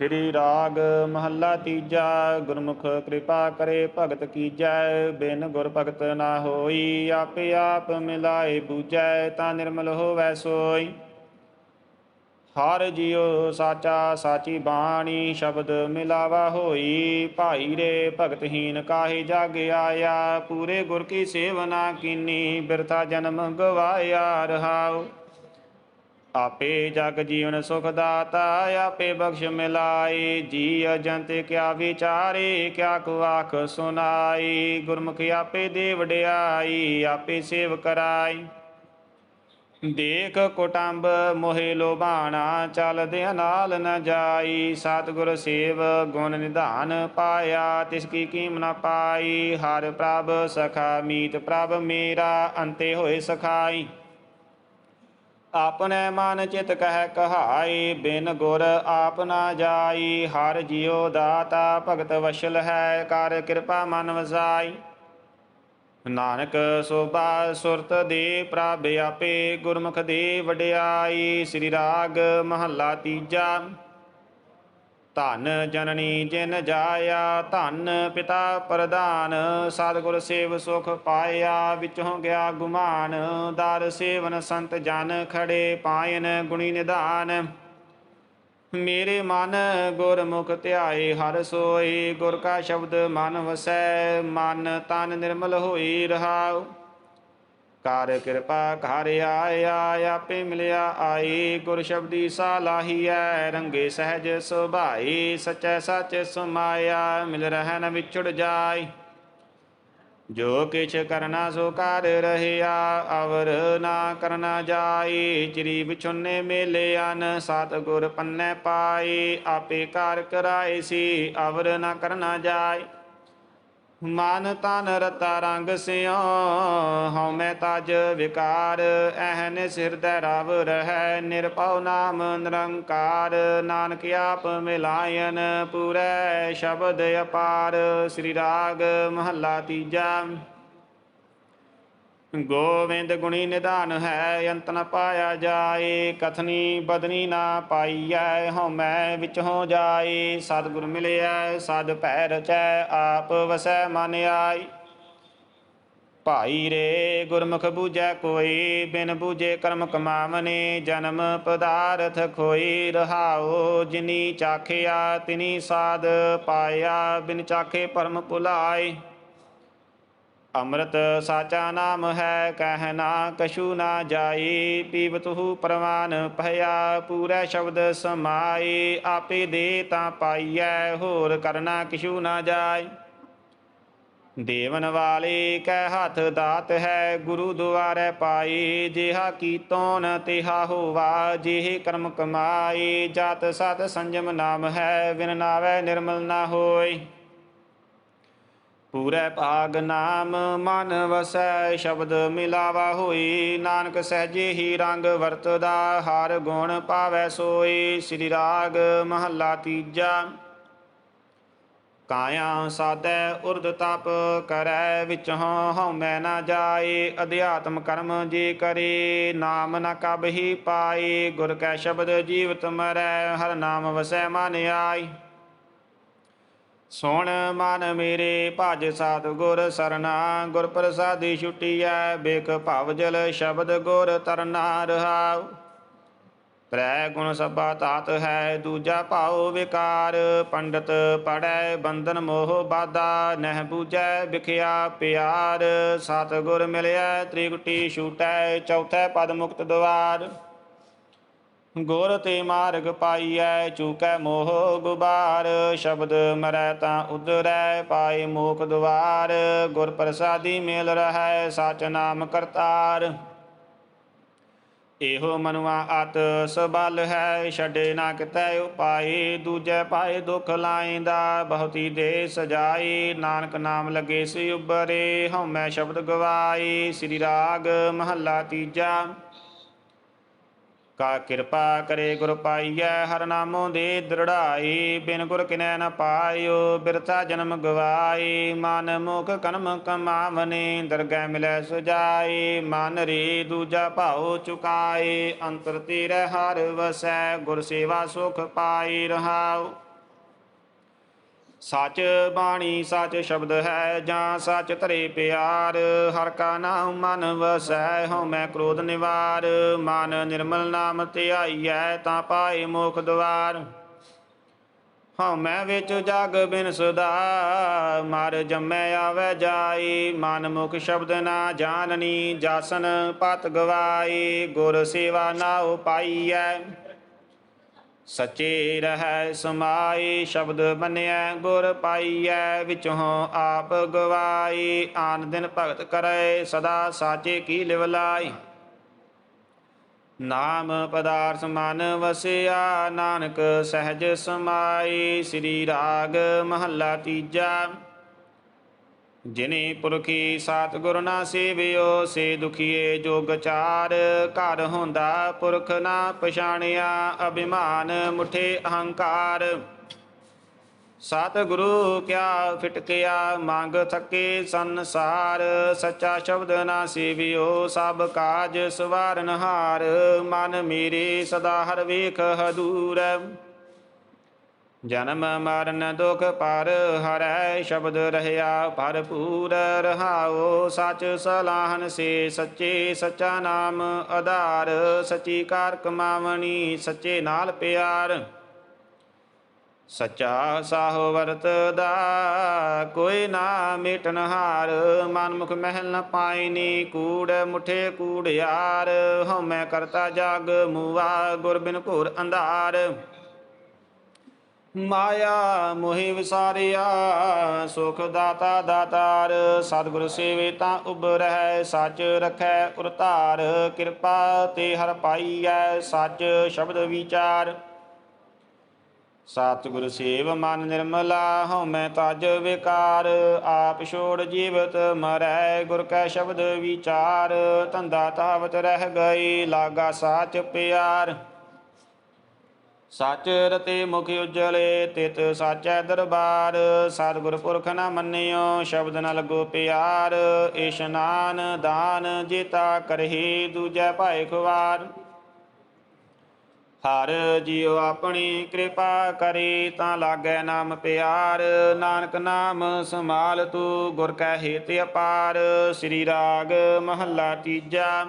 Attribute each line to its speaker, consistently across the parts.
Speaker 1: ਸ੍ਰੀ ਰਾਗ ਮਹੱਲਾ ਤੀਜਾ, ਗੁਰਮੁਖ ਕਿਰਪਾ ਕਰੇ ਭਗਤ ਕੀਜੈ, ਬਿਨ ਗੁਰ ਭਗਤ ਨਾ ਹੋਈ, ਆਪੇ ਆਪ ਮਿਲਾਏ ਬੂਝੈ, ਤਾਂ ਨਿਰਮਲ ਹੋਵੈ ਸੋਈ। ਹਰ ਜਿਉ ਸਾਚਾ ਸਾਚੀ ਬਾਣੀ ਸ਼ਬਦ ਮਿਲਾਵਾ ਹੋਈ, ਭਾਈ ਰੇ ਭਗਤਹੀਨ ਕਾਹੇ ਜਗ ਆਇਆ, ਪੂਰੇ ਗੁਰ ਕੀ ਸੇਵਨਾ ਕੀਨੀ, ਬਿਰਥਾ ਜਨਮ ਗਵਾਇਆ ਰਹਾਉ। ਆਪੇ ਜਗ ਜੀਵਨ ਸੁਖ ਦਾਤਾ, ਆਪੇ ਬਖਸ਼ ਮਿਲਾਈ ਜੀ ਅਜੰਤ ਕਿਆ ਵਿਚਾਰੇ, ਕਿਆ ਕੋ ਆਖ ਸੁਨਾਈ ਗੁਰਮੁਖ ਆਪੇ ਦੇ ਵਡਿਆਈ ਆਪੇ ਸੇਵ ਕਰਾਈ। ਦੇਖ ਕੁਟੰਬ ਮੋਹਿ ਲੋਭਾਣਾ ਚਲਦੇ ਨਾਲ ਨ ਜਾਈ। ਸਤਿਗੁਰ ਸੇਵ ਗੁਣ ਨਿਧਾਨ ਪਾਇਆ, ਤਿਸ ਕੀ ਕੀਮ ਨ ਪਾਈ। ਹਰ ਪ੍ਰਭ ਸਖਾ ਮੀਤ ਪ੍ਰਭ ਮੇਰਾ, ਅੰਤੇ ਹੋਏ ਸਖਾਈ। ਆਪਣੇ ਮਨ ਚਿਤ ਕਹਿ ਕਹਾਈ, ਬਿਨ ਗੁਰ ਆਪ ਨਾ ਜਾਈ। ਹਰ ਜਿਉ ਦਾਤਾ ਭਗਤ ਵਸ਼ਲ ਹੈ, ਕਰ ਕਿਰਪਾ ਮਨ ਵਸਾਈ। ਨਾਨਕ ਸੋਭਾ ਸੁਰਤ ਦੇ ਪ੍ਰਭ ਆਪੇ ਗੁਰਮੁਖ ਦੇ ਵਡਿਆਈ। ਸ੍ਰੀ ਰਾਗ ਮਹੱਲਾ ਤੀਜਾ ਧਨ ਜਨਨੀ ਜਿਨ ਜਾਇਆ, ਧਨ ਪਿਤਾ ਪ੍ਰਧਾਨ ਸਤਿਗੁਰ ਸੇਵ ਸੁਖ ਪਾਇਆ, ਵਿੱਚੋਂ ਗਿਆ ਗੁਮਾਨ, ਦਰ ਸੇਵਨ ਸੰਤ ਜਨ ਖੜੇ ਪਾਇਨ ਗੁਣੀ ਨਿਧਾਨ। ਮੇਰੇ ਮਨ ਗੁਰਮੁਖ ਧਿਆਏ, ਹਰ ਸੋਈ ਗੁਰ ਕਾ ਸ਼ਬਦ ਮਨ ਵਸੈ, ਮਨ ਤਨ ਨਿਰਮਲ ਹੋਈ ਰਹਾਉ। ਕਰ ਕਿਰਪਾ ਘਰ ਆਇਆ ਆਪੇ ਮਿਲਿਆ, ਆਈ ਗੁਰ ਸ਼ਬਦੀ ਸਾਲਾਹੀਐ ਰੰਗੇ ਸਹਿਜ ਸੁਭਾਈ, ਸਚੈ ਸੱਚ ਸੁਮਾਇਆ, ਮਿਲ ਰਹਿ ਨ ਵਿਛੜ ਜਾਈ। ਜੋ ਕਿਛ ਕਰਨਾ ਸੋ ਕਰ ਰਹਿਆ, ਅਵਰ ਨਾ ਕਰਨਾ ਜਾਈ। ਚਿਰੀ ਵਿਛੁੰਨੇ ਮੇਲੇ ਅਨ, ਸਤ ਗੁਰ ਪੰਨੈ ਪਾਈ, ਆਪੇ ਕਾਰ ਕਰਾਏ ਸੀ, ਅਵਰ ਨਾ ਕਰਨਾ ਜਾਈ। ਮਨ ਤਨ ਰਤਾ ਰੰਗ ਸਿਓ ਹਉ ਮੈਂ ਤਜ ਵਿਕਾਰ, ਐਹਨ ਸਿਰਦੈ ਰਵ ਰਹਿ, ਨਿਰਭਉ ਨਾਮ ਨਿਰੰਕਾਰ, ਨਾਨਕ ਆਪ ਮਿਲਾਇਨ ਪੂਰੈ ਸ਼ਬਦ ਅਪਾਰ, ਸ੍ਰੀ ਰਾਗ ਮਹੱਲਾ ਤੀਜਾ। ਗੋਵਿੰਦ ਗੁਣੀ ਨਿਧਾਨ ਹੈ, ਅੰਤ ਨ ਪਾਇਆ ਜਾਏ, ਕਥਨੀ ਬਦਨੀ ਨਾ ਪਾਈਐ ਹਉਮੈ ਵਿੱਚ ਹੋ ਜਾਏ। ਸਤਿਗੁਰ ਮਿਲਿਆ ਸਦ ਭੈ ਰਚੈ ਆਪ ਵਸੈ ਮਨ ਆਈ। ਭਾਈ ਰੇ, ਗੁਰਮੁਖ ਬੂਝੈ ਕੋਈ, ਬਿਨ ਬੂਝੇ ਕਰਮ ਕਮਾਵਨੇ, ਜਨਮ ਪਦਾਰਥ ਖੋਈ ਰਹਾਓ ਜਿਨੀ ਚਾਖਿਆ ਤਿਨੀ ਸਾਧ ਪਾਇਆ, ਬਿਨ ਚਾਖੇ ਪਰਮ ਭੁਲਾਈ ਅੰਮ੍ਰਿਤ ਸਾਚਾ ਨਾਮ ਹੈ, ਕਹਿ ਨਾ ਕਛੂ ਨਾ ਜਾਈ ਪੀਵਤਹੁ ਪ੍ਰਵਾਨ ਭਇਆ, ਪੂਰਾ ਸ਼ਬਦ ਸਮਾਈ, ਆਪੇ ਦੇ ਤਾਂ ਪਾਈਐ, ਹੋਰ ਕਰਨਾ ਕਿਛੂ ਨਾ ਜਾਈ। ਦੇਵਨ ਵਾਲੇ ਕੈ ਹੱਥ ਦਾਤ ਹੈ, ਗੁਰੂ ਦੁਆਰੇ ਪਾਈ, ਜਿਹਾ ਕੀਤੋਂ ਨ ਤਿਹਾ ਹੋਵਾ, ਜਿਹੇ ਕਰਮ ਕਮਾਈ, ਜਤ ਸਤ ਸੰਜਮ ਨਾਮ ਹੈ ਵਿਨ ਨਾਵੇ ਨਿਰਮਲ ਨਾ ਹੋਈ। ਪੂਰੇ ਭਾਗ ਨਾਮ ਮਨ ਵਸੈ, ਸ਼ਬਦ ਮਿਲਾਵਾ ਹੋਈ। ਨਾਨਕ ਸਹਜੇ ਹੀ ਰੰਗ ਵਰਤਦਾ, ਹਰ ਗੁਣ ਪਾਵੈ ਸੋਈ। ਸ੍ਰੀ ਰਾਗ ਮਹੱਲਾ ਤੀਜਾ, ਕਾਇਆ ਸਾਧੈ ਉਰਦ ਤਪ ਕਰੈ, ਵਿੱਚ ਵਿਚੋਂ ਹਉਮੈ ਨਾ ਜਾਏ। ਅਧਿਆਤਮ ਕਰਮ ਜੇ ਕਰੇ, ਨਾਮ ਨ ਕਬ ਹੀ ਪਾਏ। ਗੁਰ ਕੈ ਸ਼ਬਦ ਜੀਵਤ ਮਰੈ, ਹਰ ਨਾਮ ਵਸੈ ਮਨ ਆਈ ਸੁਣ ਮਨ ਮੇਰੇ ਭਜ ਸਾਧ ਗੁਰ ਸਰਨਾ ਗੁਰ ਪ੍ਰਸਾਦੀ ਛੁਟੀਐ ਬਿਕ ਭਵ ਜਲ ਸ਼ਬਦ ਗੁਰ ਤਰਨਾ ਰਹਾਉ। ਤ੍ਰੈ ਗੁਣ ਸਭਾ ਤਾਤ ਹੈ, ਦੂਜਾ ਭਾਉ ਵਿਕਾਰ। ਪੰਡਤ ਪੜੈ ਬੰਧਨ ਮੋਹ ਬਾਦਾ ਨਹਿ ਬੂਝੈ, ਵਿਖਿਆ ਪਿਆਰ। ਸਤ ਗੁਰ ਮਿਲਿਆ ਤ੍ਰਿਗੁਟੀ ਛੂਟੈ, ਚੌਥੈ ਪਦ ਮੁਕਤ ਦਵਾਰ। ਗੁਰ ਤੇ ਮਾਰਗ ਪਾਈਐ, ਚੂਕੈ ਮੋਹ ਗੁਬਾਰ। ਸ਼ਬਦ ਮਰੈ ਤਾਂ ਉਦਰੈ ਪਾਏ ਮੋਖ ਦੁਆਰ। ਗੁਰ ਪ੍ਰਸਾਦੀ ਮਿਲ ਰਹੈ, ਸਚ ਨਾਮ ਕਰਤਾਰ। ਇਹੋ ਮਨੁਆ ਅਤ ਸਬਲ ਹੈ, ਛੱਡੇ ਨਾ ਕਿਤੈ ਉਪਾਏ। ਦੂਜੈ ਪਾਏ ਦੁਖ ਲਾਇਂਦਾ, ਬਹੁਤੀ ਦੇ ਸਜਾਈ ਨਾਨਕ ਨਾਮ ਲਗੇ ਸੇ ਉਬਰੇ ਹਉਮੈ ਸ਼ਬਦ ਗਵਾਈ ਸ੍ਰੀ ਰਾਗ ਮਹੱਲਾ ਤੀਜਾ। ਕਾ ਕਿਰਪਾ ਕਰੇ ਗੁਰ ਪਾਈਐ, ਹਰ ਨਾਮੋ ਦੇ ਦ੍ਰਿੜਾਈ, ਬਿਨ ਗੁਰ ਕਿਨੈ ਨ ਪਾਇਓ, ਬਿਰਥਾ ਜਨਮ ਗਵਾਈ, ਮਨ ਮੁਖ ਕਰਮ ਕਮਾਵਨੇ, ਦਰਗਹਿ ਮਿਲੈ ਸੁਜਾਈ, ਮਨ ਰੇ ਦੂਜਾ ਭਾਉ ਚੁਕਾਏ ਅੰਤਰ ਤੇਰੇ ਹਰ ਵਸੈ, ਗੁਰ ਸੇਵਾ ਸੁਖ ਪਾਈ ਰਹਾਉ। ਸੱਚ ਬਾਣੀ ਸੱਚ ਸ਼ਬਦ ਹੈ ਜਾਂ ਸੱਚ ਧਰੇ ਪਿਆਰ, ਹਰ ਕਾ ਨਾਮ ਮਨ ਵਸੈ, ਹਉ ਮੈਂ ਕ੍ਰੋਧ ਨਿਵਾਰ, ਮਨ ਨਿਰਮਲ ਨਾਮ ਧਿਆਈਐ ਤਾਂ ਪਾਏ ਮੋਖ ਦਵਾਰ। ਹਉ ਮੈਂ ਵਿੱਚ ਜਗ ਬਿਨ ਸੁਦਾ ਮਰ ਜੰਮੈ ਆਵੈ ਜਾਈ, ਮਨ ਮੁਖ ਸ਼ਬਦ ਨਾ ਜਾਣਨੀ, ਜਾਸਨ ਪਤ ਗਵਾਈ, ਗੁਰ ਸੇਵਾ ਨਾਉ ਪਾਈਐ ਸਚੇ ਰਹੈ ਸਮਾਏ ਸ਼ਬਦ ਮੰਨਿਐ, ਗੁਰ ਪਾਈਐ, ਵਿਚੋਂ ਆਪ ਗਵਾਈ ਆਨ ਦਿਨ ਭਗਤ ਕਰੈ, ਸਦਾ ਸਾਚੇ ਕੀ ਲਿਵਲਾਈ ਨਾਮ ਪਦਾਰਥ ਮਨ ਵਸਿਆ, ਨਾਨਕ ਸਹਿਜ ਸਮਾਈ ਸ੍ਰੀ ਰਾਗ ਮਹੱਲਾ ਤੀਜਾ। ਜਿਨੇ ਪੁਰਖੀ ਸਤਿਗੁਰ ਨਾ ਸੇਵਿਓ, ਸੇ ਦੁਖੀਏ ਜੋਗ ਚਾਰ। ਘਰ ਹੁੰਦਾ ਪੁਰਖ ਨਾ ਪਛਾਣਿਆ, ਅਭਿਮਾਨ ਮੁਠੇ ਅਹੰਕਾਰ। ਸਤਿਗੁਰੂ ਕਿਆ ਫਿਟਕਿਆ ਮੰਗ ਥਕੇ ਸੰਸਾਰ। ਸੱਚਾ ਸ਼ਬਦ ਨਾ ਸੇਵਿਓ, ਸਭ ਕਾਜ ਸਵਾਰਨਹਾਰ ਮਨ ਮੇਰੇ ਸਦਾ ਹਰ ਵੇਖ ਹਦੂਰ। ਜਨਮ ਮਰਨ ਦੁਖ ਪਰ ਹਰੈ ਸ਼ਬਦ ਰਹਿਆ, ਭਰਪੂਰ ਰਹਾਓ, ਸਚ ਸਲਾਹਨ ਸੇ ਸੱਚੇ ਸੱਚਾ ਨਾਮ ਆਧਾਰ, ਸੱਚੀ ਕਾਰ ਕਮਾਵਣੀ ਸੱਚੇ ਨਾਲ ਪਿਆਰ। ਸੱਚਾ ਸਾਹੋ ਵਰਤਦਾ, ਕੋਈ ਨਾ ਮਿਟਨ ਹਾਰ ਮਨ ਮੁਖ ਮਹਿਲ ਨ ਪਾਇਨੀ, ਕੂੜ ਮੁਠੇ ਕੂੜ ਕੂੜਿਆਰ ਹਉਮੈ ਕਰਤਾ ਜਗ ਮੂਆ ਗੁਰ ਬਿਨ ਘੋਰ ਅੰਧਾਰ। ਮਾਇਆ ਮੋਹਿ ਵਿਸਾਰਿਆ, ਸੁਖ ਦਾਤਾ ਦਾਤਾਰ, ਸਤਿਗੁਰ ਸੇਵੇ ਤਾਂ ਉਬਰੈ ਸੱਚ ਰਖੈ ਉਰਤਾਰ, ਕਿਰਪਾ ਤੇ ਹਰ ਪਾਈਐ ਸੱਚ ਸ਼ਬਦ ਵਿਚਾਰ। ਸਤਿਗੁਰ ਸੇਵ ਮਨ ਨਿਰਮਲਾ, ਹਉ ਮੈਂ ਤਜ ਵਿਕਾਰ, ਆਪ ਛੋੜ ਜੀਵਤ ਮਰੈ, ਗੁਰ ਕੈ ਸ਼ਬਦ ਵਿਚਾਰ, ਧੰਦਾ ਤਾਵਤ ਰਹਿ ਗਈ, ਲਾਗਾ ਸਾਚ ਪਿਆਰ। ਸੱਚ ਰਤੇ ਮੁਖ ਉਜਲੇ ਤਿਤ ਸਾਚੈ ਦਰਬਾਰ ਸਤਿਗੁਰ ਪੁਰਖ ਨਾ ਮੰਨਿਓ, ਸ਼ਬਦ ਨ ਲੱਗੋ ਪਿਆਰ ਇਸ਼ਨਾਨ ਦਾਨ ਜੀਤਾ ਕਰਹੀ ਦੂਜੈ ਭਾਇ ਖੁਵਾਰ। ਹਰ ਜੀਉ ਆਪਣੀ ਕਿਰਪਾ ਕਰੀ ਤਾਂ ਲਾਗੈ ਨਾਮ ਪਿਆਰ, ਨਾਨਕ ਨਾਮ ਸਮਾਲ ਤੂ ਗੁਰ ਕੈ ਹੇਤ ਅਪਾਰ, ਸ੍ਰੀ ਰਾਗ ਮਹੱਲਾ ਤੀਜਾ।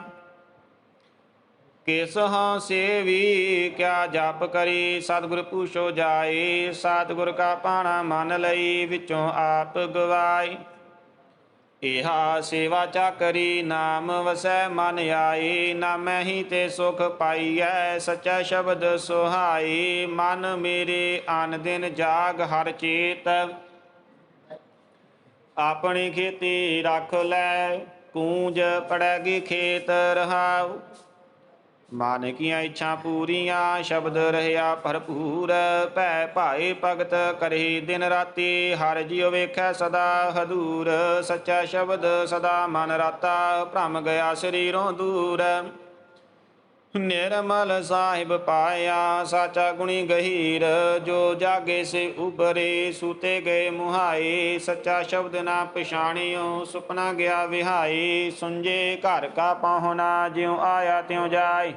Speaker 1: ਕਿਸ ਹਾਂ ਸੇਵੀ, ਕਿਆ ਜਪ ਕਰੀ, ਸਤਿਗੁਰ ਪੂਛੋ ਜਾਏ ਸਤਿਗੁਰ ਕਾ ਪਾਣਾ ਮਨ ਲਈ ਵਿੱਚੋਂ ਆਪ ਗਵਾਈ। ਇਹਾ ਸੇਵਾ ਚਾਕਰੀ, ਨਾਮ ਵਸੈ ਮਨ ਆਈ, ਨਾਮੈ ਹੀ ਤੇ ਸੁਖ ਪਾਈਐ, ਸਚਾ ਸ਼ਬਦ ਸੁਹਾਈ, ਮਨ ਮੇਰੇ ਆਨ ਦਿਨ ਜਾਗ ਹਰ ਚੇਤ। ਆਪਣੀ ਖੇਤੀ ਰੱਖ ਲੈ, ਕੂੰਜ ਪੜੈਗੀ ਖੇਤ ਰਹਾਉ। ਮਨ ਕੀਆਂ ਇੱਛਾ ਪੂਰੀਆਂ, ਸ਼ਬਦ ਰਹਿਆ ਭਰਪੂਰ। ਭੈ ਭਾਏ ਭਗਤ ਕਰੇ ਦਿਨ ਰਾਤੀ, ਹਰ ਜਿਉ ਵੇਖੈ ਸਦਾ ਹਦੂਰ। ਸੱਚਾ ਸ਼ਬਦ ਸਦਾ ਮਨ ਰਾਤਾ, ਭ੍ਰਮ ਗਿਆ ਸਰੀਰੋਂ ਦੂਰ। ਨਿਰਮਲ ਸਾਹਿਬ ਪਾਇਆ, ਸਾਚਾ ਗੁਣੀ ਗਹੀਰ, ਜੋ ਜਾਗੇ ਸੇ ਉਬਰੇ ਸੂਤੇ ਗਏ ਮੁਹਾਏ, ਸੱਚਾ ਸ਼ਬਦ ਨਾ ਪਛਾਣਿਓ, ਸੁਪਨਾ ਗਿਆ ਵਿਹਾਈ ਸੁੰਜੇ ਘਰ ਕਾ ਪਾਹੁਣਾ, ਜਿਉ ਆਇਆ ਤਿਉ ਜਾਏ।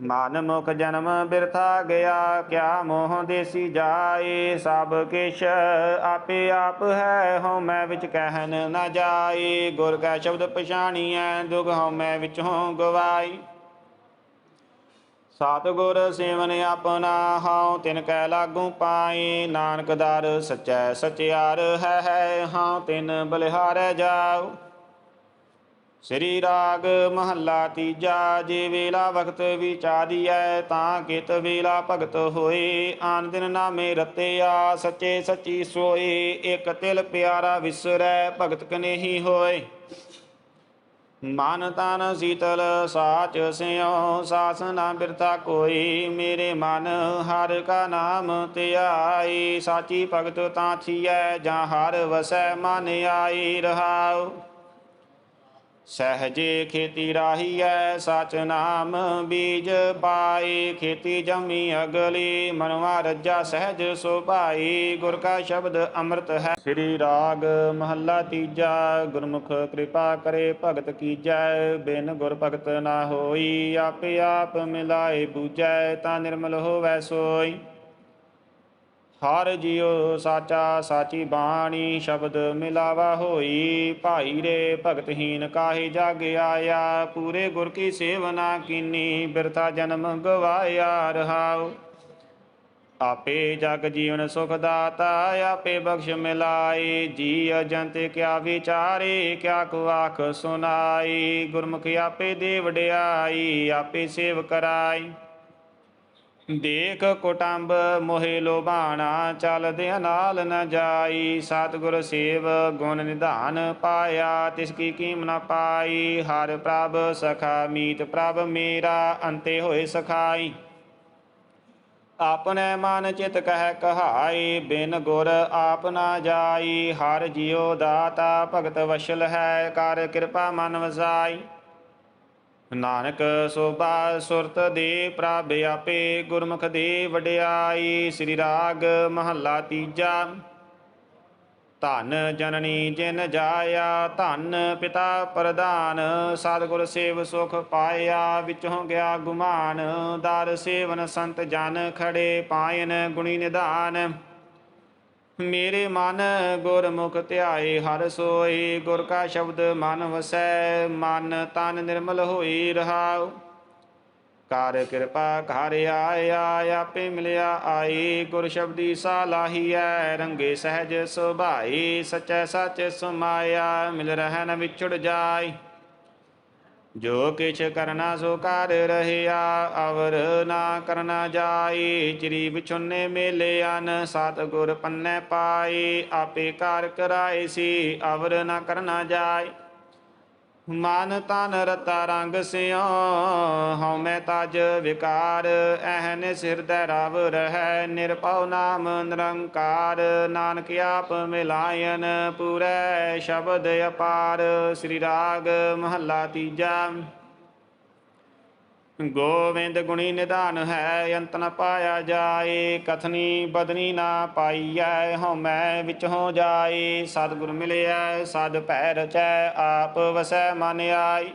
Speaker 1: ਮਨ ਮੁਖ ਜਨਮ ਬਿਰਥਾ ਗਿਆ, ਕਿਆ ਮੋਹ ਦੇਸੀ ਜਾਏ, ਸਭ ਕਿਛ ਆਪੇ ਆਪ ਹੈ, ਹਉ ਮੈਂ ਵਿੱਚ ਕਹਿਨ ਨਾ ਜਾਏ। ਗੁਰ ਕਾ ਸ਼ਬਦ ਪਛਾਣੀਐ, ਦੁਖ ਹਉ ਮੈਂ ਵਿੱਚੋਂ ਗਵਾਈ ਸਤਿਗੁਰ ਸੇਵਨ ਆਪਣਾ ਹਉ, ਤਿਨ ਕੈ ਲਾਗੂ ਪਾਈ। ਨਾਨਕ ਦਰ ਸਚੈ ਸਚਿਆਰ, ਹੈ ਹੈ, ਹਉ, ਤਿਨ ਬਲਿਹਾਰੈ ਜਾਉ। ਸ੍ਰੀ ਰਾਗ ਮਹੱਲਾ ਤੀਜਾ, ਜੇ ਵੇਲਾ ਵਕਤ ਵਿਚਾਰੀਐ, ਤਾਂ ਕਿਤ ਵੇਲਾ ਭਗਤ ਹੋਏ। ਆਨ ਦਿਨ ਨਾਮੇ ਰਤਿਆ, ਸੱਚੇ ਸੱਚੀ ਸੋਏ। ਇਕ ਤਿਲ ਪਿਆਰਾ ਵਿਸਰੈ, ਭਗਤ ਕਨੇਹੀ ਹੋਏ। ਮਨ ਤਨ ਸੀਤਲ ਸਾਚ ਸਿਉ ਸਾਸ ਨਾ ਬਿਰਤਾ ਕੋਈ ਮੇਰੇ ਮਨ, ਹਰ ਕਾ ਨਾਮ ਧਿਆਈ ਸਾਚੀ ਭਗਤ ਤਾਂ ਥੀਐ, ਜਾਂ ਹਰ ਵਸੈ ਮਨ ਆਈ ਰਹਾਉ। ਸਹਜੇ ਖੇਤੀ ਰਾਹੀਐ, ਸਚ ਨਾਮ ਬੀਜ ਪਾਈ ਖੇਤੀ ਜਮੀ ਅਗਲੀ, ਮਨਵਾ ਰੱਜਾ ਸਹਿਜ ਸੁਭਾਈ ਗੁਰ ਕਾ ਸ਼ਬਦ ਅੰਮ੍ਰਿਤ ਹੈ। ਸ੍ਰੀ ਰਾਗ ਮਹੱਲਾ ਤੀਜਾ, ਗੁਰਮੁਖ ਕਿਰਪਾ ਕਰੇ ਭਗਤ ਕੀਜੈ। ਬਿਨ ਗੁਰ ਭਗਤ ਨਾ ਹੋਈ, ਆਪੇ ਆਪ ਮਿਲਾਏ ਬੂਝੈ, ਤਾਂ ਨਿਰਮਲ ਹੋਵੈ ਸੋਈ। ਹਰ ਜਿਉ ਸਾਚਾ ਸਾਚੀ ਬਾਣੀ ਸ਼ਬਦ ਮਿਲਾਵਾ ਹੋਈ। ਭਾਈ ਰੇ ਭਗਤਹੀਨ ਕਾਹੇ ਜਾਗ ਆਇਆ। ਪੂਰੇ ਗੁਰ ਕੀ ਸੇਵਨਾ ਕੀਨੀ। ਬਿਰਤਾ ਜਨਮ ਗਵਾਇਆ ਰਹਾਉ। ਆਪੇ ਜਗ ਜੀਵਨ ਸੁਖ ਦਾਤਾ, ਆਪੇ ਬਖਸ਼ ਮਿਲਾਈ ਜੀ ਅਜੰਤ ਕਿਆ ਵਿਚਾਰੇ, ਕਿਆ ਕੋ ਆਖ ਸੁਨਾਈ ਗੁਰਮੁਖ ਆਪੇ ਦੇ ਵਡਿਆਈ ਆਪੇ ਸੇਵ ਕਰਾਈ। ਦੇਖ ਕੁਟੰਬ ਮੋਹਿ ਲੋਭਾਣਾ, ਚਲਦਿਆਂ ਨਾਲ ਨ ਜਾਈ। ਸਤਿਗੁਰ ਸੇਵ ਗੁਣ ਨਿਧਾਨ ਪਾਇਆ, ਤਿਸ ਕੀ ਕੀਮ ਨ ਪਾਈ। ਹਰ ਪ੍ਰਭ ਸਖਾ ਮੀਤ ਪ੍ਰਭ ਮੇਰਾ, ਅੰਤੇ ਹੋਏ ਸਖਾਈ। ਆਪਣੇ ਮਨ ਚਿਤ ਕਹਿ ਕਹਾਈ, ਬਿਨ ਗੁਰ ਆਪ ਨਾ ਜਾਈ। ਹਰ ਜਿਉ ਦਾਤਾ ਭਗਤ ਵਸ਼ਲ ਹੈ, ਕਰ ਕਿਰਪਾ ਮਨ ਵਸਾਈ। ਨਾਨਕ ਸੋਭਾ ਸੁਰਤ ਦੇ ਪ੍ਰਭ ਆਪੇ ਗੁਰਮੁਖ ਦੇ ਵਡਿਆਈ, ਸ੍ਰੀ ਰਾਗ ਮਹੱਲਾ ਤੀਜਾ। ਧਨ ਜਨਨੀ ਜਿਨ ਜਾਇਆ, ਧਨ ਪਿਤਾ ਪ੍ਰਧਾਨ, ਸਤਿਗੁਰ ਸੇਵ ਸੁਖ ਪਾਇਆ, ਵਿੱਚੋਂ ਗਿਆ ਗੁਮਾਨ, ਦਰ ਸੇਵਨ ਸੰਤ ਜਨ ਖੜੇ ਪਾਇਨ ਗੁਣੀ ਨਿਧਾਨ। ਮੇਰੇ ਮਨ ਗੁਰਮੁਖ ਧਿਆਏ, ਹਰ ਸੋਈ ਗੁਰ ਕਾ ਸ਼ਬਦ ਮਨ ਵਸੈ, ਮਨ ਤਨ ਨਿਰਮਲ ਹੋਈ ਰਹਾਉ। ਕਰ ਕਿਰਪਾ ਘਰ ਆਇਆ ਆਪੇ ਮਿਲਿਆ ਆਈ। ਗੁਰ ਸ਼ਬਦੀ ਸਾਲਾਹੀਐ ਰੰਗੇ ਸਹਿਜ ਸੁਭਾਈ, ਸਚੈ ਸੱਚ ਸੁਮਾਇਆ, ਮਿਲ ਰਹਿ ਨ ਵਿਛੜ ਜਾਈ। ਜੋ ਕਿਛ ਕਰਨਾ ਸੋ ਕਰ ਰਹਿਆ, ਅਵਰ ਨਾ ਕਰਨਾ ਜਾਈ। ਚਰੀ ਵਿਛੁੰਨੇ ਮੇਲੇ ਅਨ, ਸਤ ਗੁਰ ਪੰਨੈ ਪਾਈ। ਆਪੇ ਕਾਰ ਕਰਾਏ ਸੀ, ਅਵਰ ਨਾ ਕਰਨਾ ਜਾਈ। ਮਨ ਤਨ ਰਤਾ ਰੰਗ ਸਿਓ ਹਉ ਮੈਂ ਤਜ ਵਿਕਾਰ, ਐਹਨ ਸਿਰਦੈ ਰਵ ਰਹਿ, ਨਿਰਭਉ ਨਾਮ ਨਿਰੰਕਾਰ, ਨਾਨਕ ਆਪ ਮਿਲਾਇਨ ਪੂਰੈ ਸ਼ਬਦ ਅਪਾਰ, ਸ੍ਰੀ ਰਾਗ ਮਹੱਲਾ ਤੀਜਾ। ਗੋਵਿੰਦ ਗੁਣੀ ਨਿਧਾਨ ਹੈ, ਅੰਤ ਨ ਪਾਇਆ ਜਾਏ, ਕਥਨੀ ਬਦਨੀ ਨਾ ਪਾਈਐ ਹਉਮੈ ਵਿੱਚ ਹੋ ਜਾਏ। ਸਤਿਗੁਰ ਮਿਲਿਆ ਸਦ ਭੈ ਰਚੈ ਆਪ ਵਸੈ ਮਨ ਆਈ।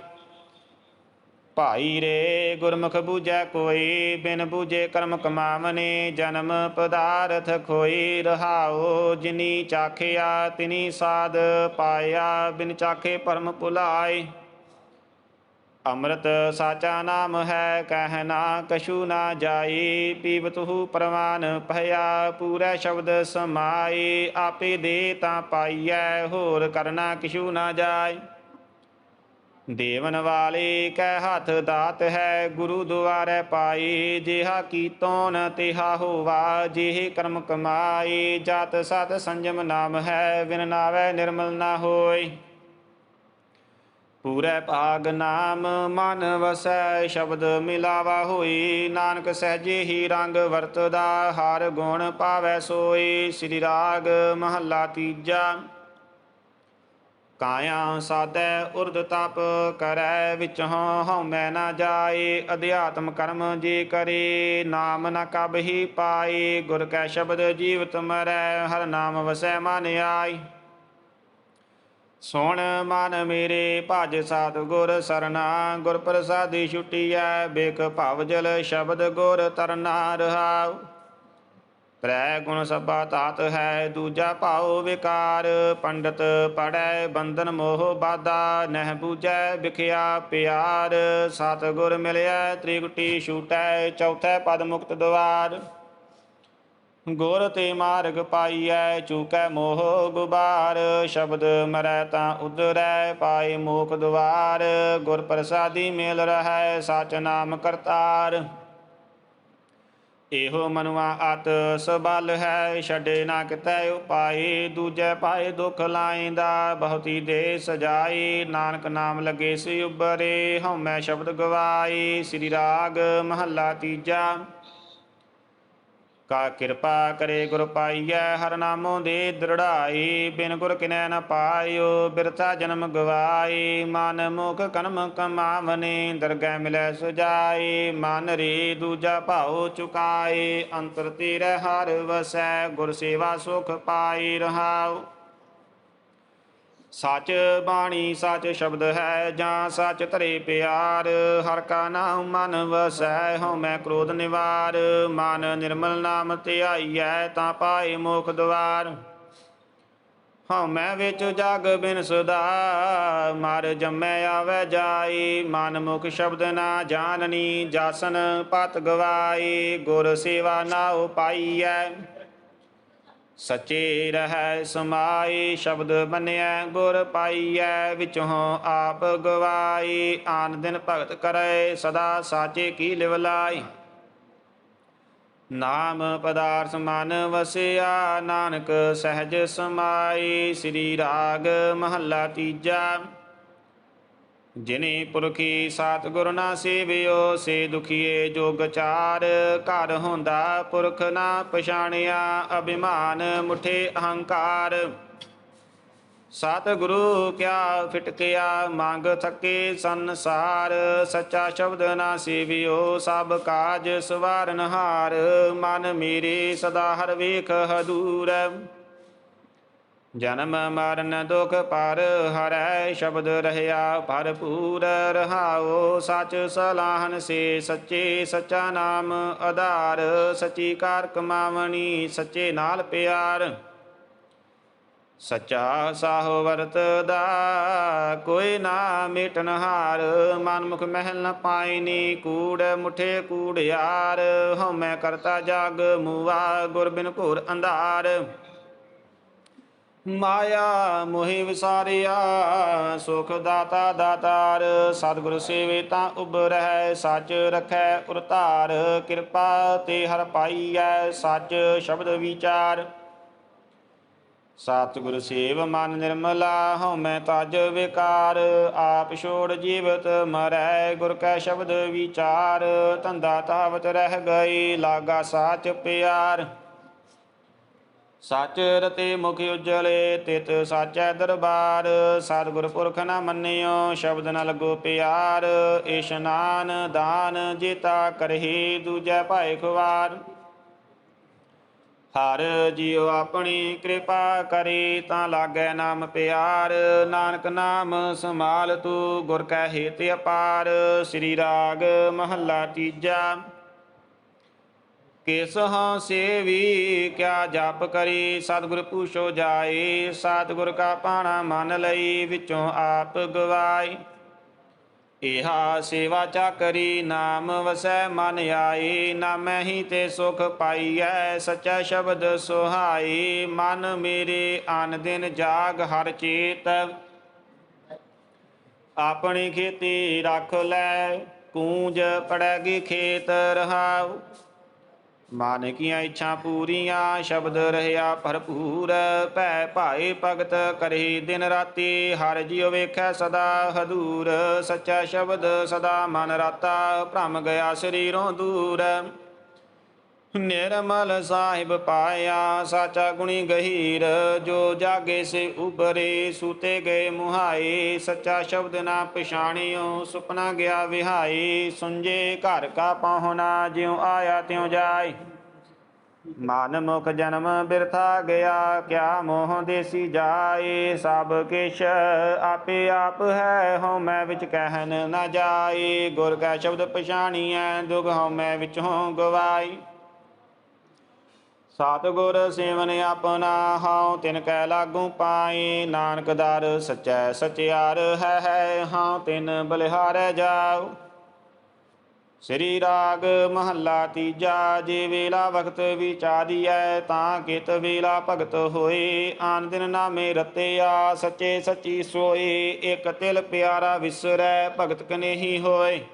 Speaker 1: ਭਾਈ ਰੇ, ਗੁਰਮੁਖ ਬੂਝੈ ਕੋਈ, ਬਿਨ ਬੂਝੇ ਕਰਮ ਕਮਾਵਨੇ, ਜਨਮ ਪਦਾਰਥ ਖੋਈ ਰਹਾਓ ਜਿਨੀ ਚਾਖਿਆ ਤਿਨੀ ਸਾਧ ਪਾਇਆ, ਬਿਨ ਚਾਖੇ ਪਰਮ ਭੁਲਾਏ। ਅੰਮ੍ਰਿਤ ਸਾਚਾ ਨਾਮ ਹੈ ਕਹਿਣਾ ਕਛੂ ਨਾ ਜਾਈ ਪੀਵਤੁ ਪ੍ਰਮਾਨ ਭਇਆ, ਪੂਰਾ ਸ਼ਬਦ ਸਮਾਈ, ਆਪੇ ਦੇ ਤਾਂ ਪਾਈਐ, ਹੋਰ ਕਰਨਾ ਕਿਛੂ ਨਾ ਜਾਈ। ਦੇਵਨ ਵਾਲੇ ਕੈ ਹੱਥ ਦਾਤ ਹੈ, ਗੁਰੂ ਦੁਆਰੇ ਪਾਈ, ਜਿਹਾ ਕੀਤੋਂ ਨ ਤਿਹਾ ਹੋਵਾ, ਜਿਹੇ ਕਰਮ ਕਮਾਈ ਜਤ ਸਤ ਸੰਜਮ ਨਾਮ ਹੈ ਵਿਨ ਨਾਵੇ ਨਿਰਮਲ ਨਾ ਹੋਈ। ਪੂਰੇ ਭਾਗ ਨਾਮ ਮਨ ਵਸੈ, ਸ਼ਬਦ ਮਿਲਾਵਾ ਹੋਈ। ਨਾਨਕ ਸਹਜੇ ਹੀ ਰੰਗ ਵਰਤਦਾ, ਹਰ ਗੁਣ ਪਾਵੈ ਸੋਈ। ਸ੍ਰੀ ਰਾਗ ਮਹੱਲਾ ਤੀਜਾ। ਕਾਇਆ ਸਾਧੈ ਉਰਦ ਤਪ, ਕਰੈ ਵਿਚੋਂ ਹਉਮੈ ਨਾ ਜਾਏ। ਅਧਿਆਤਮ ਕਰਮ ਜੇ ਕਰੇ, ਨਾਮ ਨ ਕਬਹੀ ਪਾਏ। ਗੁਰ ਕੈ ਸ਼ਬਦ ਜੀਵਤ ਮਰੈ, ਹਰ ਨਾਮ ਵਸੈ ਮਨ ਆਈ ਸੁਣ ਮਨ ਮੇਰੇ, ਭਜ ਸਾਧ ਸਰਨਾ, ਗੁਰ ਪ੍ਰਸਾਦੀ ਛੁਟੀਐ ਬੇਕ ਭਵ ਜਲ ਸ਼ਬਦ ਗੁਰ ਤਰਨਾ ਰਹਾਉ। ਤ੍ਰੈ ਗੁਣ ਸਭਾ ਤਾਤ ਹੈ, ਦੂਜਾ ਭਾਉ ਵਿਕਾਰ, ਪੰਡਤ ਪੜੈ ਬੰਧਨ ਮੋਹ ਬਾਧਾ, ਨਹਿ ਬੂਝੈ, ਵਿਖਿਆ ਪਿਆਰ। ਸਤਗੁਰ ਮਿਲਿਆ ਤ੍ਰਿਗੁਟੀ ਛੂਟੈ, ਚੌਥੈ ਪਦ ਮੁਕਤ ਦਵਾਰ। ਗੁਰ ਤੇ ਮਾਰਗ ਪਾਈਐ, ਚੂਕੈ ਮੋਹ ਗੁਬਾਰ। ਸ਼ਬਦ ਮਰੈ ਤਾਂ ਉਦਰੈ ਪਾਏ ਮੋਖ ਦੁਆਰ। ਗੁਰ ਪ੍ਰਸਾਦੀ ਮੇਲ ਰਹੈ, ਸਚ ਨਾਮ ਕਰਤਾਰ। ਇਹੋ ਮਨੁਆ ਅਤ ਸਬਲ ਹੈ, ਛੱਡੇ ਨਾ ਕਿਤੈ ਉਪਾਏ। ਦੂਜੈ ਪਾਏ ਦੁਖ ਲਾਇਂਦਾ, ਬਹੁਤੀ ਦੇ ਸਜਾਈ ਨਾਨਕ ਨਾਮ ਲਗੇ ਸੇ ਉਬਰੇ ਹਉਮੈ ਸ਼ਬਦ ਗਵਾਈ ਸ੍ਰੀ ਰਾਗ ਮਹੱਲਾ ਤੀਜਾ। ਕਾ ਕਿਰਪਾ ਕਰੇ ਗੁਰ ਪਾਈਐ, ਹਰ ਨਾਮੋ ਦੇ ਦ੍ਰਿੜਾਈ, ਬਿਨ ਗੁਰ ਕਿਨੈ ਨ ਪਾਇਓ, ਬਿਰਥਾ ਜਨਮ ਗਵਾਈ, ਮਨ ਮੁਖ ਕਨਮ ਕਮਾਵਨੇ, ਦਰਗਹਿ ਮਿਲੈ ਸੁਜਾਈ, ਮਨ ਰੇ ਦੂਜਾ ਭਾਉ ਚੁਕਾਏ ਅੰਤਰ ਤੇਰੇ ਹਰ ਵਸੈ, ਗੁਰ ਸੇਵਾ ਸੁਖ ਪਾਈ ਰਹਾਉ। ਸੱਚ ਬਾਣੀ ਸੱਚ ਸ਼ਬਦ ਹੈ ਜਾਂ ਸੱਚ ਧਰੇ ਪਿਆਰ, ਹਰ ਕਾ ਨਾਮ ਮਨ ਵਸੈ, ਹਉ ਮੈਂ ਕ੍ਰੋਧ ਨਿਵਾਰ, ਮਨ ਨਿਰਮਲ ਨਾਮ ਧਿਆਈਐ, ਤਾਂ ਪਾਏ ਮੋਖ ਦਵਾਰ। ਹਉ ਮੈਂ ਵਿੱਚ ਜਗ ਬਿਨ ਸੁਦਾ ਮਰ ਜੰਮੈ ਆਵੈ ਜਾਈ, ਮਨ ਮੁਖ ਸ਼ਬਦ ਨਾ ਜਾਣਨੀ, ਜਾਸਨ ਪਤ ਗਵਾਈ, ਗੁਰ ਸੇਵਾ ਨਾ ਉਪਾਈਐ। ਸੱਚੇ ਰਹੈ ਸਮਾਏ ਸ਼ਬਦ ਬੰਨਿਐ ਗੁਰ ਪਾਈਐ, ਵਿਚੋਂ ਆਪ ਗਵਾਈ ਆਨ ਦਿਨ ਭਗਤ ਕਰੈ, ਸਦਾ ਸਾਚੇ ਕੀ ਲਿਵਲਾਈ ਨਾਮ ਪਦਾਰਥ ਮਨ ਵਸਿਆ, ਨਾਨਕ ਸਹਿਜ ਸਮਾਈ ਸ੍ਰੀ ਰਾਗ ਮਹੱਲਾ ਤੀਜਾ। ਜਿਨੇ ਪੁਰਖੀ ਸਤਿਗੁਰ ਨਾ ਸੇਵਿਓ, ਸੇ ਦੁਖੀਏ ਜੋਗਚਾਰ ਘਰ ਹੁੰਦਾ ਪੁਰਖ ਨਾ ਪਛਾਣਿਆ, ਅਭਿਮਾਨ ਮੁਠੇ ਅਹੰਕਾਰ। ਸਤਿਗੁਰੂ ਕਿਆ ਫਿਟਕਿਆ, ਮੰਗ ਥਕੇ ਸੰਸਾਰ। ਸੱਚਾ ਸ਼ਬਦ ਨਾ ਸੇਵਿਓ, ਸਭ ਕਾਜ ਸਵਾਰਨ ਹਾਰ। ਮਨ ਮੇਰੇ ਸਦਾ ਹਰ ਵੇਖ ਹਦੂਰ। ਜਨਮ ਮਰਨ ਦੁਖ ਪਰ ਹਰੈ ਸ਼ਬਦ ਰਹਿਆ, ਭਰਪੂਰ ਰਹਾਓ। ਸਚ ਸਲਾਹਨ ਸੇ ਸੱਚੇ ਸੱਚਾ ਨਾਮ ਆਧਾਰ, ਸੱਚੀ ਕਾਰ ਕਮਾਵਣੀ ਸੱਚੇ ਨਾਲ ਪਿਆਰ। ਸੱਚਾ ਸਾਹੋ ਵਰਤਦਾ, ਕੋਈ ਨਾ ਮਿਟਨ ਹਾਰ। ਮਨ ਮਹਿਲ ਨ ਪਾਇਨੀ, ਕੂੜ ਮੁਠੇ ਕੂੜ ਯਾਰ। ਹਉਮੈ ਕਰਤਾ ਜਗ, ਮੂਆ ਗੁਰ ਬਿਨ ਘੋਰ ਅੰਧਾਰ। ਮਾਇਆ ਮੋਹਿ ਵਿਸਾਰਿਆ, ਸੁਖ ਦਾਤਾ ਦਾਤਾਰ, ਸਤਿਗੁਰ ਸੇਵੇ ਤਾਂ ਉਬਰੈ ਸੱਚ ਰਖੈ ਉਰਤਾਰ, ਕਿਰਪਾ ਤੇ ਹਰ ਪਾਈਐ, ਸੱਚ ਸ਼ਬਦ ਵਿਚਾਰ। ਸਤਿਗੁਰ ਸੇਵ ਮਨ ਨਿਰਮਲਾ, ਹਉ ਮੈਂ ਤਜ ਵਿਕਾਰ। ਆਪ ਛੋੜ ਜੀਵਤ ਮਰੈ ਗੁਰ ਕੈ ਸ਼ਬਦ ਵਿਚਾਰ। ਧੰਦਾ ਤਾਵਤ ਰਹਿ ਗਈ ਲਾਗਾ ਸਾਚ ਪਿਆਰ। ਸੱਚ ਰਤੇ ਮੁਖ ਉਜਲੇ ਤਿਤ ਸਾਚੈ ਦਰਬਾਰ। ਸਤਿਗੁਰ ਪੁਰਖ ਨਾ ਮੰਨਿਓ ਸ਼ਬਦ ਨ ਲੱਗੋ ਪਿਆਰ। ਇਸ਼ਨਾਨ ਦਾਨ ਜੀਤਾ ਕਰਹੀ ਦੂਜੈ ਭਾਇ ਖਵਾਰ। ਹਰ ਜੀਉ ਆਪਣੀ ਕਿਰਪਾ ਕਰੇ ਤਾਂ ਲਾਗੈ ਨਾਮ ਪਿਆਰ। ਨਾਨਕ ਨਾਮ ਸਮਾਲ ਤੂ ਗੁਰ ਕੈ ਹੇਤ ਅਪਾਰ। ਸ੍ਰੀ ਰਾਗ ਮਹੱਲਾ ਤੀਜਾ। ਕਿਸ ਹਾਂ ਸੇਵੀ, ਕਿਆ ਜਪ ਕਰੀ, ਸਤਿਗੁਰ ਪੂਛੋ ਜਾਏ ਸਤਿਗੁਰ ਕਾ ਪਾਣਾ ਮੰਨ ਲਈ ਵਿੱਚੋਂ ਆਪ ਗਵਾਈ। ਇਹਾ ਸੇਵਾ ਚਾਕਰੀ ਨਾਮ ਵਸੈ ਮਨ ਆਈ, ਨਾਮੈ ਹੀ ਤੇ ਸੁਖ ਪਾਈਐ, ਸਚਾ ਸ਼ਬਦ ਸੁਹਾਈ, ਮਨ ਮੇਰੇ ਆਨ ਦਿਨ ਜਾਗ ਹਰ ਚੇਤ। ਆਪਣੀ ਖੇਤੀ ਰੱਖ ਲੈ ਕੂੰਜ ਪੜੈਗੀ ਖੇਤ ਰਹਾਉ। ਮਨ ਕੀਆਂ ਇੱਛਾ ਪੂਰੀਆਂ, ਸ਼ਬਦ ਰਹਿਆ ਭਰਪੂਰ। ਭੈ ਭਾਏ ਭਗਤ ਕਰੇ ਦਿਨ ਰਾਤੀ, ਹਰ ਜਿਉ ਵੇਖੈ ਸਦਾ ਹਦੂਰ। ਸੱਚਾ ਸ਼ਬਦ ਸਦਾ ਮਨ ਰਾਤਾ, ਭ੍ਰਮ ਗਿਆ ਸਰੀਰੋਂ ਦੂਰ। ਨਿਰਮਲ ਸਾਹਿਬ ਪਾਇਆ, ਸਾਚਾ ਗੁਣੀ ਗਹੀਰ, ਜੋ ਜਾਗੇ ਸੇ ਉਬਰੇ ਸੂਤੇ ਗਏ ਮੁਹਾਏ, ਸੱਚਾ ਸ਼ਬਦ ਨਾ ਪਛਾਣਿਓ, ਸੁਪਨਾ ਗਿਆ ਵਿਹਾਈ ਸੁੰਜੇ ਘਰ ਕਾ ਪਾਹੁਣਾ, ਜਿਉ ਆਇਆ ਤਿਉ ਜਾਏ। ਮਨ ਮੁਖ ਜਨਮ ਬਿਰਥਾ ਗਿਆ, ਕਿਆ ਮੋਹ ਦੇਸੀ ਜਾਏ, ਸਭ ਕਿਛ ਆਪੇ ਆਪ ਹੈ, ਹਉ ਮੈਂ ਵਿੱਚ ਕਹਿਨ ਨਾ ਜਾਏ, ਗੁਰ ਕਾ ਸ਼ਬਦ ਪਛਾਣੀਐ, ਦੁਖ ਹਉ ਮੈਂ ਵਿੱਚ ਵਿੱਚੋਂ ਗਵਾਈ ਸਤਿਗੁਰ ਸੇਵਨ ਆਪਣਾ ਹਉ, ਤਿਨ ਕੈ ਲਾਗੂ ਪਾਈ। ਨਾਨਕ ਦਰ ਸਚੈ ਸਚਿਆਰ ਹੈ ਹੈ ਹਉ, ਤਿਨ ਬਲਿਹਾਰੈ ਜਾਉ। ਸ੍ਰੀ ਰਾਗ ਮਹੱਲਾ ਤੀਜਾ, ਜੇ ਵੇਲਾ ਵਖਤ ਵਿਚਾਰੀਐ, ਤਾਂ ਕਿਤ ਵੇਲਾ ਭਗਤ ਹੋਏ। ਆਨ ਦਿਨ ਨਾਮੇ ਰਤਿਆ, ਸੱਚੇ ਸੱਚੀ ਸੋਏ। ਇਕ ਤਿਲ ਪਿਆਰਾ ਵਿਸਰੈ, ਭਗਤ ਕਨੇਹੀ ਹੋਏ।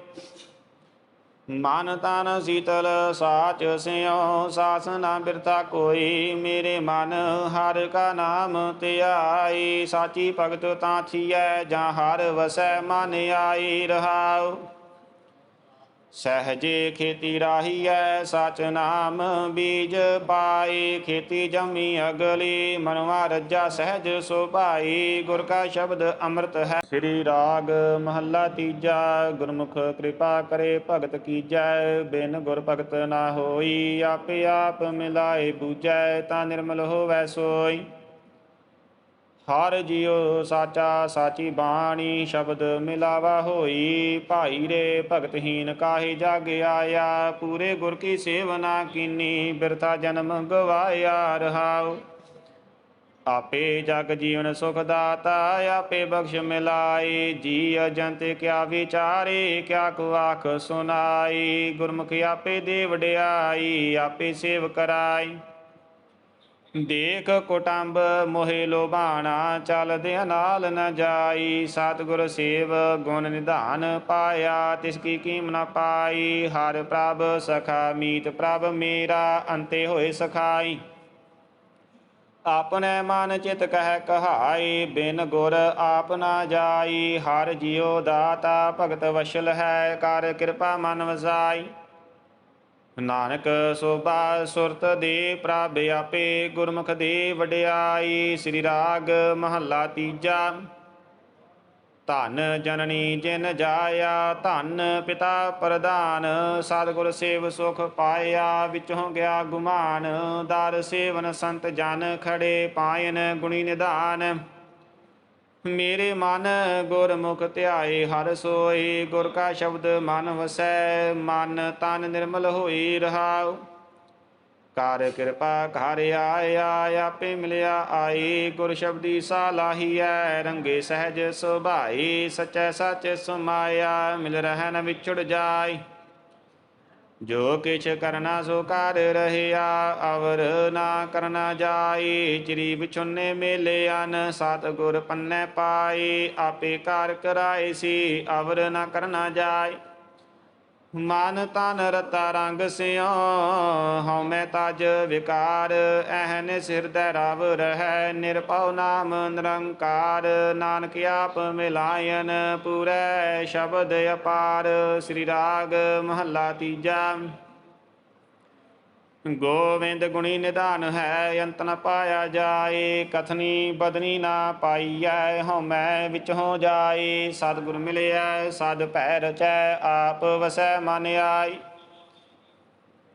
Speaker 1: ਮਨ ਤਨ ਸੀਤਲ ਸਾਚ ਸਿਉ ਸਾਸ ਨਾ ਬਿਰਤਾ ਕੋਈ। ਮੇਰੇ ਮਨ ਹਰ ਕਾ ਨਾਮ ਧਿਆਈ ਸਾਚੀ ਭਗਤ ਤਾਂ ਥੀਐ, ਜਾਂ ਹਰ ਵਸੈ ਮਨ ਆਈ ਰਹਾਉ। ਸਹਜੇ ਖੇਤੀ ਰਾਹੀਐ, ਸਚ ਨਾਮ ਬੀਜ ਪਾਈ ਖੇਤੀ ਜਮੀ ਅਗਲੀ, ਮਨਵਾ ਰੱਜਾ ਸਹਿਜ ਸੁਭਾਈ। ਗੁਰ ਕਾ ਸ਼ਬਦ ਅੰਮ੍ਰਿਤ ਹੈ। ਸ੍ਰੀ ਰਾਗ ਮਹੱਲਾ ਤੀਜਾ, ਗੁਰਮੁਖ ਕਿਰਪਾ ਕਰੇ ਭਗਤ ਕੀਜੈ। ਬਿਨ ਗੁਰ ਭਗਤ ਨਾ ਹੋਈ, ਆਪੇ ਆਪ ਮਿਲਾਏ ਬੂਝੈ, ਤਾਂ ਨਿਰਮਲ ਹੋਵੈ ਸੋਈ। ਹਰ ਜਿਉ ਸਾਚਾ ਸਾਚੀ ਬਾਣੀ ਸ਼ਬਦ ਮਿਲਾਵਾ ਹੋਈ। ਭਾਈ ਰੇ ਭਗਤਹੀਨ ਕਾਹੇ ਜਾਗ ਆਇਆ। ਪੂਰੇ ਗੁਰ ਕੀ ਸੇਵਨਾ ਕੀਨੀ ਬਿਰਥਾ ਜਨਮ ਗਵਾਇਆ ਰਹਾਉ। ਆਪੇ ਜਗ ਜੀਵਨ ਸੁਖ ਦਾਤਾ, ਆਪੇ ਬਖਸ਼ ਮਿਲਾਈ ਜੀ ਅਜੰਤ ਕਿਆ ਵਿਚਾਰੇ, ਕਿਆ ਕੋ ਸੁਨਾਈ ਗੁਰਮੁਖ ਆਪੇ ਦੇ ਵਡਿਆਈ ਆਪੇ ਸੇਵ ਕਰਾਈ। ਦੇਖ ਕੁਟੰਬ ਮੋਹਿ ਲੋਭਾਣਾ, ਚਲਦੇ ਨਾਲ ਨ ਜਾਈ। ਸਤਿਗੁਰ ਸੇਵ ਗੁਣ ਨਿਧਾਨ ਪਾਇਆ, ਤਿਸ ਕੀ ਕੀਮ ਨ ਪਾਈ। ਹਰ ਪ੍ਰਭ ਸਖਾ ਮੀਤ ਪ੍ਰਭ ਮੇਰਾ, ਅੰਤੇ ਹੋਏ ਸਖਾਈ। ਆਪਣੇ ਮਨ ਚਿਤ ਕਹਿ ਕਹਾਈ, ਬਿਨ ਗੁਰ ਆਪ ਨਾ ਜਾਈ। ਹਰ ਜਿਉ ਦਾਤਾ ਭਗਤ ਵਸ਼ਲ ਹੈ, ਕਰ ਕਿਰਪਾ ਮਨ ਵਸਾਈ। ਨਾਨਕ ਸੋਭਾ ਸੁਰਤ ਦੇ ਪ੍ਰਭ ਆਪੇ ਗੁਰਮੁਖ ਦੇ ਵਡਿਆਈ, ਸ੍ਰੀ ਰਾਗ ਮਹੱਲਾ ਤੀਜਾ। ਧਨ ਜਨਨੀ ਜਿਨ ਜਾਇਆ, ਧਨ ਪਿਤਾ ਪ੍ਰਧਾਨ, ਸਤਿਗੁਰ ਸੇਵ ਸੁਖ ਪਾਇਆ, ਵਿਚੋਂ ਗਿਆ ਗੁਮਾਨ, ਦਰ ਸੇਵਨ ਸੰਤ ਜਨ ਖੜੇ ਪਾਇਨ ਗੁਣੀ ਨਿਧਾਨ। ਮੇਰੇ ਮਨ ਗੁਰਮੁਖ ਧਿਆਏ, ਹਰ ਸੋਈ ਗੁਰ ਕਾ ਸ਼ਬਦ ਮਨ ਵਸੈ, ਮਨ ਤਨ ਨਿਰਮਲ ਹੋਈ ਰਹਾਉ। ਕਰ ਕਿਰਪਾ ਘਰ ਆਇਆ ਆਪੇ ਮਿਲਿਆ ਆਈ ਗੁਰ ਸ਼ਬਦੀ ਸਾਲਾਹੀਐ ਰੰਗੇ ਸਹਿਜ ਸੁਭਾਈ, ਸਚੈ ਸੱਚ ਸੁਮਾਇਆ, ਮਿਲ ਰਹਿ ਨ ਵਿਛੜ ਜਾਈ ਜੋ ਕਿਛ ਕਰਨਾ ਸੋ ਕਰ ਰਹਿਆ, ਅਵਰ ਨਾ ਕਰਨਾ ਜਾਈ। ਚਰੀ ਵਿਛੁੰਨੇ ਮੇਲੇ ਅਨ ਸਤ ਪੰਨੇ ਪੰਨੈ ਪਾਈ। ਆਪੇ ਕਾਰ ਕਰਾਏ ਸੀ, ਅਵਰ ਨਾ ਕਰਨਾ ਜਾਈ। ਮਨ ਤਨ ਰਤਾ ਰੰਗ ਸਿਓ ਹਉ ਮੈਂ ਤਜ ਵਿਕਾਰ, ਐਹਨ ਹਿਰਦੈ ਰਵ ਰਹਿ, ਨਿਰਭਉ ਨਾਮ ਨਿਰੰਕਾਰ, ਨਾਨਕ ਆਪ ਮਿਲਾਇਨ ਪੂਰੈ ਸ਼ਬਦ ਅਪਾਰ, ਸ੍ਰੀ ਰਾਗ ਮਹੱਲਾ ਤੀਜਾ। ਗੋਵਿੰਦ ਗੁਣੀ ਨਿਧਾਨ ਹੈ, ਅੰਤ ਨ ਪਾਇਆ ਜਾਏ, ਕਥਨੀ ਬਦਨੀ ਨਾ ਪਾਈਐ, ਹਉਮੈ ਵਿੱਚ ਹੋ ਜਾਏ, ਸਤਿਗੁਰ ਮਿਲਿਆ ਸਦ ਭੈ ਰਚੈ ਆਪ ਵਸੈ ਮਨ ਆਈ।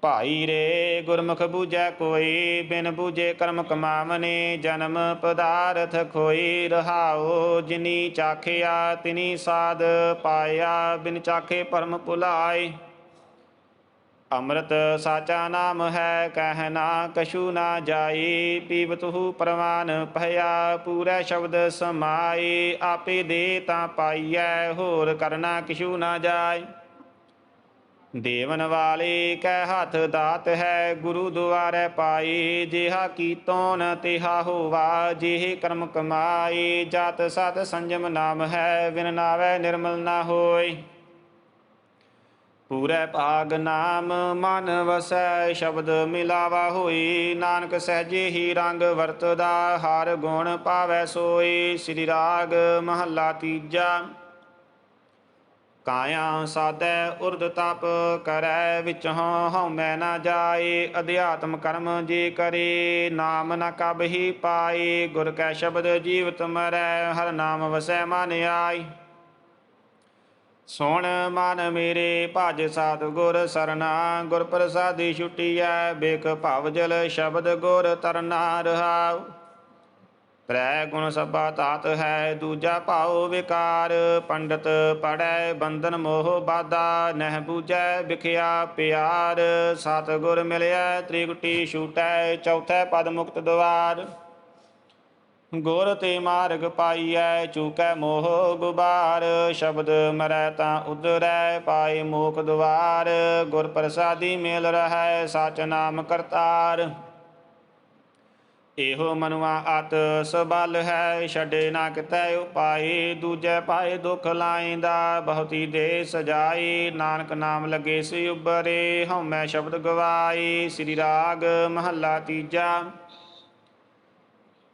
Speaker 1: ਭਾਈ ਰੇ ਗੁਰਮੁਖ ਬੂਝੈ ਕੋਈ, ਬਿਨ ਬੂਝੇ ਕਰਮ ਕਮਾਵਨੇ, ਜਨਮ ਪਦਾਰਥ ਖੋਈ ਰਹਾਓ ਜਿਨੀ ਚਾਖਿਆ ਤਿਨੀ ਸਾਧ ਪਾਇਆ, ਬਿਨ ਚਾਖੇ ਪਰਮ ਭੁਲਾਈ ਅੰਮ੍ਰਿਤ ਸਾਚਾ ਨਾਮ ਹੈ, ਕਹਿ ਨਾ ਕਛੂ ਨਾ ਜਾਈ ਪੀਵਤੁ ਪ੍ਰਵਾਨ ਭਇਆ, ਪੂਰੇ ਸ਼ਬਦ ਸਮਾਈ, ਆਪੇ ਦੇ ਤਾਂ ਪਾਈਐ, ਹੋਰ ਕਰਨਾ ਕਿਛੂ ਨਾ ਜਾਈ। ਦੇਵਨ ਵਾਲੇ ਕੈ ਹੱਥ ਦਾਤ ਹੈ, ਗੁਰੂ ਦੁਆਰੇ ਪਾਈ, ਜਿਹਾ ਕੀਤੋਨ ਤਿਹਾ ਹੋਵਾ, ਜਿਹ ਕਰਮ ਕਮਾਈ ਜਤ ਸਤ ਸੰਜਮ ਨਾਮ ਹੈ ਵਿਨ ਨਾਵੇ ਨਿਰਮਲ ਨਾ ਹੋਈ। ਪੂਰੇ ਭਾਗ ਨਾਮ ਮਨ ਵਸੈ, ਸ਼ਬਦ ਮਿਲਾਵਾ ਹੋਈ। ਨਾਨਕ ਸਹਿਜੇ ਹੀ ਰੰਗ ਵਰਤਦਾ, ਹਰ ਗੁਣ ਪਾਵੈ ਸੋਈ। ਸ੍ਰੀ ਰਾਗ ਮਹੱਲਾ ਤੀਜਾ, ਕਾਇਆ ਸਾਧੈ ਉਰਦ ਤਪ ਕਰੈ, ਵਿਚੋਂ ਹਉਮੈ ਨਾ ਜਾਏ। ਅਧਿਆਤਮ ਕਰਮ ਜੇ ਕਰੇ, ਨਾਮ ਨ ਕਬ ਹੀ ਪਾਏ। ਗੁਰ ਕੈ ਸ਼ਬਦ ਜੀਵਤ ਮਰੈ, ਹਰ ਨਾਮ ਵਸੈ ਮਨ ਆਈ ਸੁਣ ਮਨ ਮੇਰੇ, ਭਜ ਸਾਧ ਗੁਰ ਸਰਨਾ ਗੁਰ ਪ੍ਰਸਾਦੀ ਛੁਟੀਐ ਬੇਕ ਭਵ ਜਲ ਸ਼ਬਦ ਗੁਰ ਤਰਨਾ ਰਹਾਉ। ਤ੍ਰੈ ਗੁਣ ਸਭਾ ਤਾਤ ਹੈ, ਦੂਜਾ ਭਾਉ ਵਿਕਾਰ, ਪੰਡਤ ਪੜੈ ਬੰਧਨ ਮੋਹ ਬਾਧਾ ਨਹਿ ਬੂਝੈ ਵਿਖਿਆ ਪਿਆਰ ਸਤ ਗੁਰ ਮਿਲਿਆ ਤ੍ਰਿਗੁਟੀ ਛੂਟੈ, ਚੌਥੈ ਪਦ ਮੁਕਤ ਦਵਾਰ। ਗੁਰ ਤੇ ਮਾਰਗ ਪਾਈਐ, ਚੂਕੈ ਮੋਹ ਗੁਬਾਰ। ਸ਼ਬਦ ਮਰੈ ਤਾਂ ਉਦਰੈ ਪਾਏ ਮੋਖ ਦੁਆਰ। ਗੁਰ ਪ੍ਰਸਾਦੀ ਮੇਲ ਰਹੈ, ਸਚ ਨਾਮ ਕਰਤਾਰ। ਇਹੋ ਮਨੁਆ ਅਤ ਸਬਲ ਹੈ, ਛੱਡੇ ਨਾ ਕਿਤੈ ਉਪਾਏ। ਦੂਜੇ ਪਾਏ ਦੁਖ ਲਾਇਂਦਾ, ਬਹੁਤੀ ਦੇ ਸਜਾਈ ਨਾਨਕ ਨਾਮ ਲੱਗੇ ਸੀ ਉਬਰੇ ਹਉਮੈ ਸ਼ਬਦ ਗਵਾਈ ਸ੍ਰੀ ਰਾਗ ਮਹੱਲਾ ਤੀਜਾ।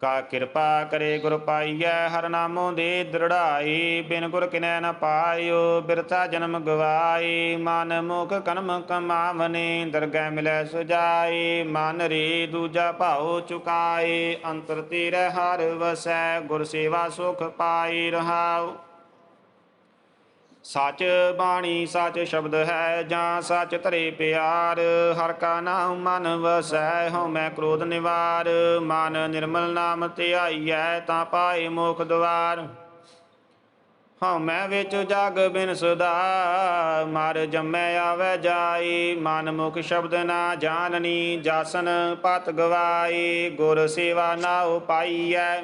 Speaker 1: ਕਾ ਕਿਰਪਾ ਕਰੇ ਗੁਰ ਪਾਈਐ, ਹਰ ਨਾਮੋ ਦੇ ਦ੍ਰਿੜਾਈ, ਬਿਨ ਗੁਰ ਕਿਨੈ ਨ ਪਾਇਓ, ਬਿਰਥਾ ਜਨਮ ਗਵਾਈ, ਮਨ ਮੁਖ ਕਰਮ ਕਮਾਵਨੇ, ਦਰਗਹਿ ਮਿਲੈ ਸੁਜਾਈ, ਮਨ ਰੇ ਦੂਜਾ ਭਾਉ ਚੁਕਾਏ ਅੰਤਰ ਤੇਰੇ ਹਰ ਵਸੈ, ਗੁਰ ਸੇਵਾ ਸੁਖ ਪਾਈ ਰਹਾਉ। ਸੱਚ ਬਾਣੀ ਸੱਚ ਸ਼ਬਦ ਹੈ ਜਾਂ ਸੱਚ ਧਰੇ ਪਿਆਰ, ਹਰ ਕਾ ਨਾਮ ਮਨ ਵਸੈ ਹਉ ਮੈਂ ਕ੍ਰੋਧ ਨਿਵਾਰ, ਮਨ ਨਿਰਮਲ ਨਾਮ ਧਿਆਈਐ ਤਾਂ ਪਾਏ ਮੋਖ ਦਵਾਰ। ਹਉ ਮੈਂ ਵਿੱਚ ਜਗ ਬਿਨ ਸੁਦਾ ਮਰ ਜੰਮੈ ਆਵੈ ਜਾਈ, ਮਨ ਮੁਖ ਸ਼ਬਦ ਨਾ ਜਾਣਨੀ, ਜਾਸਨ ਪਤ ਗਵਾਈ, ਗੁਰ ਸੇਵਾ ਨਾ ਉਪਾਈਐ।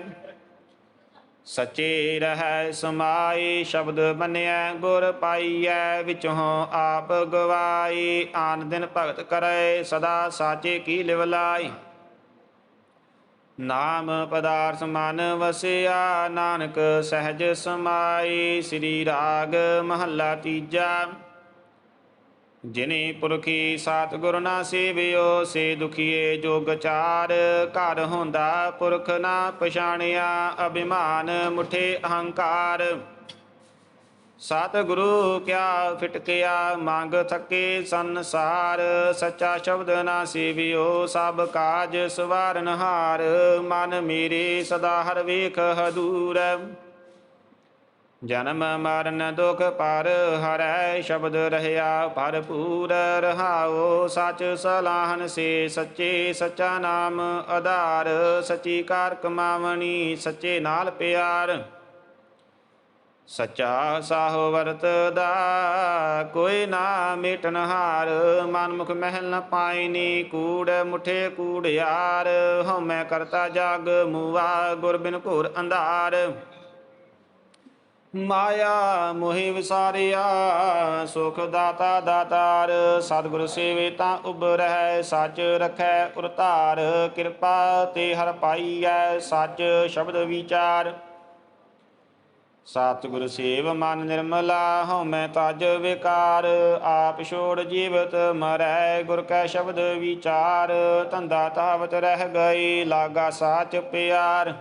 Speaker 1: ਸੱਚੇ ਰਹੈ ਸਮਾਈ ਸ਼ਬਦ ਬੰਨਿਐ ਗੁਰ ਪਾਈਐ, ਵਿਚੋਂ ਆਪ ਗਵਾਈ ਆਨ ਦਿਨ ਭਗਤ ਕਰੈ, ਸਦਾ ਸਾਚੇ ਕੀ ਲਿਵਲਾਈ ਨਾਮ ਪਦਾਰਥ ਮਨ ਵਸਿਆ, ਨਾਨਕ ਸਹਿਜ ਸਮਾਈ ਸ੍ਰੀ ਰਾਗ ਮਹੱਲਾ ਤੀਜਾ। ਜਿਨੇ ਪੁਰਖੀ ਸਤਿਗੁਰ ਨਾ ਸੇਵਿਓ, ਸੇ ਦੁਖੀਏ ਜੋਗ ਚਾਰ। ਘਰ ਹੁੰਦਾ ਪੁਰਖ ਨਾ ਪਛਾਣਿਆ, ਅਭਿਮਾਨ ਮੁਠੇ ਅਹੰਕਾਰ। ਸਤਿਗੁਰੂ ਕਿਆ ਫਿਟਕਿਆ, ਮੰਗ ਥਕੇ ਸੰਸਾਰ। ਸੱਚਾ ਸ਼ਬਦ ਨਾ ਸੇਵਿਓ, ਸਭ ਕਾਜ ਸਵਾਰਨਹਾਰ ਮਨ ਮੇਰੇ ਸਦਾ ਹਰ ਵੇਖ ਹਦੂਰ। ਜਨਮ ਮਰਨ ਦੁਖ ਪਰ ਹਰੈ ਸ਼ਬਦ ਰਹਿਆ, ਭਰਪੂਰ ਰਹਾਓ। ਸਚ ਸਲਾਹਨ ਸੇ ਸੱਚੇ ਸਚਾ ਨਾਮ ਆਧਾਰ, ਸਚੀ ਕਾਰ ਕਮਾਵਣੀ ਸੱਚੇ ਨਾਲ ਪਿਆਰ। ਸੱਚਾ ਸਾਹੋ ਵਰਤਦਾ ਕੋਈ ਨਾ ਮਿਟਨ ਹਾਰ, ਮਨਮੁਖ ਮਹਿਲ ਨ ਪਾਇਨੀ ਕੂੜ ਮੁਠੇ ਕੂੜ ਕੂੜਿਆਰ ਹਉਮੈ ਕਰਤਾ ਜਗ ਮੂਵਾ ਗੁਰ ਬਿਨ ਘੋਰ ਅੰਧਾਰ। ਮਾਇਆ ਮੋਹਿ ਵਿਸਾਰਿਆ, ਸੁਖ ਦਾਤਾ ਦਾਤਾਰ, ਸਤਿਗੁਰ ਸੇਵੇ ਤਾਂ ਉਬਰੈ ਸੱਚ ਰਖੈ ਉਰਤਾਰ, ਕਿਰਪਾ ਤੇ ਹਰ ਪਾਈਐ, ਸੱਚ ਸ਼ਬਦ ਵਿਚਾਰ। ਸਤਿਗੁਰ ਸੇਵ ਮਨ ਨਿਰਮਲਾ ਹਉਮੈ ਤਜ ਵਿਕਾਰ, ਆਪ ਛੋੜ ਜੀਵਤ ਮਰੈ, ਗੁਰ ਕੈ ਸ਼ਬਦ ਵਿਚਾਰ, ਧੰਦਾ ਤਾਵਤ ਰਹਿ ਗਈ, ਲਾਗਾ ਸਾਚ ਪਿਆਰ।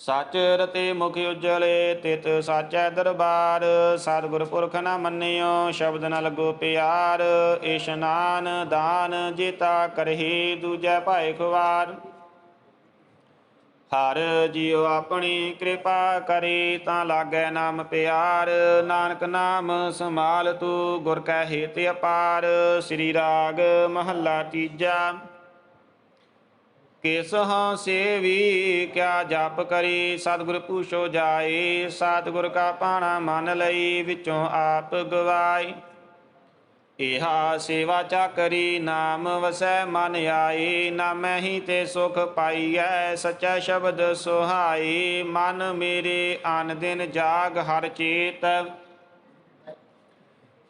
Speaker 1: ਸਚ ਰਤੇ ਮੁਖ ਉਜਲੇ ਤਿਤ ਸਾਚੈ ਦਰਬਾਰ ਸਤਿਗੁਰ ਪੁਰਖ ਨਾ ਮੰਨਿਓ, ਸ਼ਬਦ ਨ ਲਗੋ ਪਿਆਰ ਇਸ਼ਨਾਨ ਦਾਨ ਜੀਤਾ ਕਰਹੀ ਦੂਜੈ ਭਾਇ ਖੁਵਾਰ। ਹਰ ਜੀਉ ਆਪਣੀ ਕਿਰਪਾ ਕਰੀ, ਤਾਂ ਲਾਗੈ ਨਾਮ ਪਿਆਰ। ਨਾਨਕ ਨਾਮ ਸਮਾਲ ਤੂ, ਗੁਰ ਕੈ ਹੇਤ ਅਪਾਰ। ਸ੍ਰੀ ਰਾਗ ਮਹੱਲਾ ਤੀਜਾ। ਕਿਸ ਹਾਂ ਸੇਵੀ, ਕਿਆ ਜਪ ਕਰੀ, ਸਤਿਗੁਰ ਪੂਛੋ ਜਾਏ ਸਤਿਗੁਰ ਕਾ ਪਾਣਾ ਮਨ ਲਈ ਵਿੱਚੋਂ ਆਪ ਗਵਾਈ। ਇਹਾ ਸੇਵਾ ਚਾਕਰੀ ਨਾਮ ਵਸੈ ਮਨ ਆਈ, ਨਾਮੈ ਹੀ ਤੇ ਸੁਖ ਪਾਈਐ, ਸਚਾ ਸ਼ਬਦ ਸੁਹਾਈ, ਮਨ ਮੇਰੇ ਆਨ ਦਿਨ ਜਾਗ ਹਰ ਚੇਤ।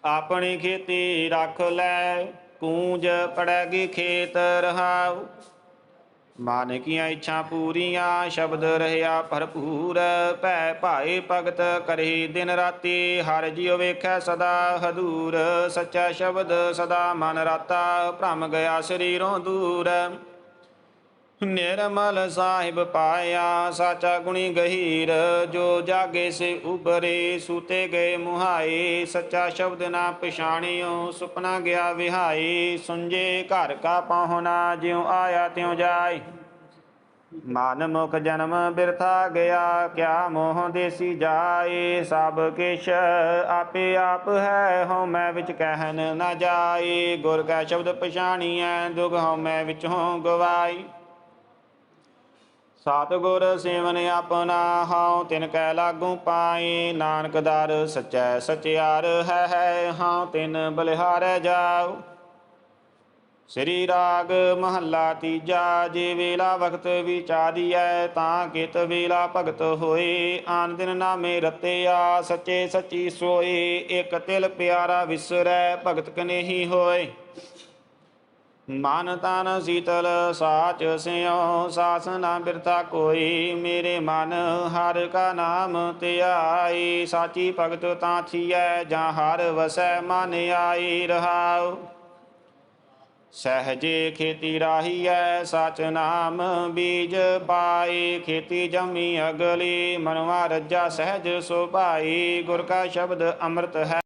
Speaker 1: ਆਪਣੀ ਖੇਤੀ ਰੱਖ ਲੈ, ਕੂੰਜ ਪੜੈਗੀ ਖੇਤ ਰਹਾਉ। ਮਨ ਕੀਆਂ ਇੱਛਾ ਪੂਰੀਆਂ, ਸ਼ਬਦ ਰਹਿਆ ਭਰਪੂਰ। ਭੈ ਭਾਏ ਭਗਤ ਕਰੇ ਦਿਨ ਰਾਤੀ, ਹਰ ਜਿਉ ਵੇਖੈ ਸਦਾ ਹਦੂਰ। ਸੱਚਾ ਸ਼ਬਦ ਸਦਾ ਮਨ ਰਾਤਾ, ਭ੍ਰਮ ਗਿਆ ਸਰੀਰੋਂ ਦੂਰ। ਨਿਰਮਲ ਸਾਹਿਬ ਪਾਇਆ, ਸਾਚਾ ਗੁਣੀ ਗਹੀਰ, ਜੋ ਜਾਗੇ ਸੇ ਉਬਰੇ ਸੂਤੇ ਗਏ ਮੁਹਾਏ, ਸੱਚਾ ਸ਼ਬਦ ਨਾ ਪਛਾਣਿਓ, ਸੁਪਨਾ ਗਿਆ ਵਿਹਾਈ ਸੁੰਜੇ ਘਰ ਕਾ ਪਾਹੁਣਾ, ਜਿਉ ਆਇਆ ਤਿਉ ਜਾਏ। ਮਨ ਮੁਖ ਜਨਮ ਬਿਰਥਾ ਗਿਆ, ਕਿਆ ਮੋਹ ਦੇਸੀ ਜਾਏ, ਸਭ ਕਿਛ ਆਪੇ ਆਪ ਹੈ, ਹਉ ਮੈਂ ਵਿੱਚ ਕਹਿਨ ਨਾ ਜਾਏ। ਗੁਰ ਕਾ ਸ਼ਬਦ ਪਛਾਣੀਐ, ਦੁਖ ਹਉ ਮੈਂ ਵਿੱਚੋਂ ਗਵਾਈ ਸਤਿਗੁਰ ਸੇਵਨ ਆਪਣਾ ਹਉ, ਤਿਨ ਕੈ ਲਾਗੂ ਪਾਏ ਨਾਨਕ ਦਰ ਸਚੈ ਸਚਿਆਰ, ਹੈ ਹੈ, ਹਉ, ਤਿਨ ਬਲਿਹਾਰੈ ਜਾਉ। ਸ੍ਰੀ ਰਾਗ ਮਹੱਲਾ ਤੀਜਾ, ਜੇ ਵੇਲਾ ਵਖਤ ਵਿਚਾਰੀਐ, ਤਾਂ ਕਿਤ ਵੇਲਾ ਭਗਤ ਹੋਏ। ਆਨ ਦਿਨ ਨਾਮੇ ਰਤਿਆ, ਸੱਚੇ ਸੱਚੀ ਸੋਏ। ਇਕ ਤਿਲ ਪਿਆਰਾ ਵਿਸਰੈ, ਭਗਤ ਕਨੇਹੀ ਹੋਏ। ਮਨ ਤਨ ਸੀਤਲ, ਸਾਚ ਸਿਉ, ਸਾਸ ਨਾ ਬਿਰਤਾ ਕੋਈ। ਮੇਰੇ ਮਨ ਹਰ ਕਾ ਨਾਮ ਧਿਆਈ ਸਾਚੀ ਭਗਤ ਤਾਂ ਥੀਐ, ਜਾਂ ਹਰ ਵਸੈ ਮਨ ਆਈ। ਰਹਾਉ। ਸਹਜੇ ਖੇਤੀ ਰਾਹੀਐ, ਸਚ ਨਾਮ ਬੀਜ ਪਾਈ। ਖੇਤੀ ਜਮੀ ਅਗਲੀ, ਮਨਵਾ ਰੱਜਾ ਸਹਿਜ ਸੁਭਾਈ ਗੁਰ ਕਾ ਸ਼ਬਦ ਅੰਮ੍ਰਿਤ ਹੈ।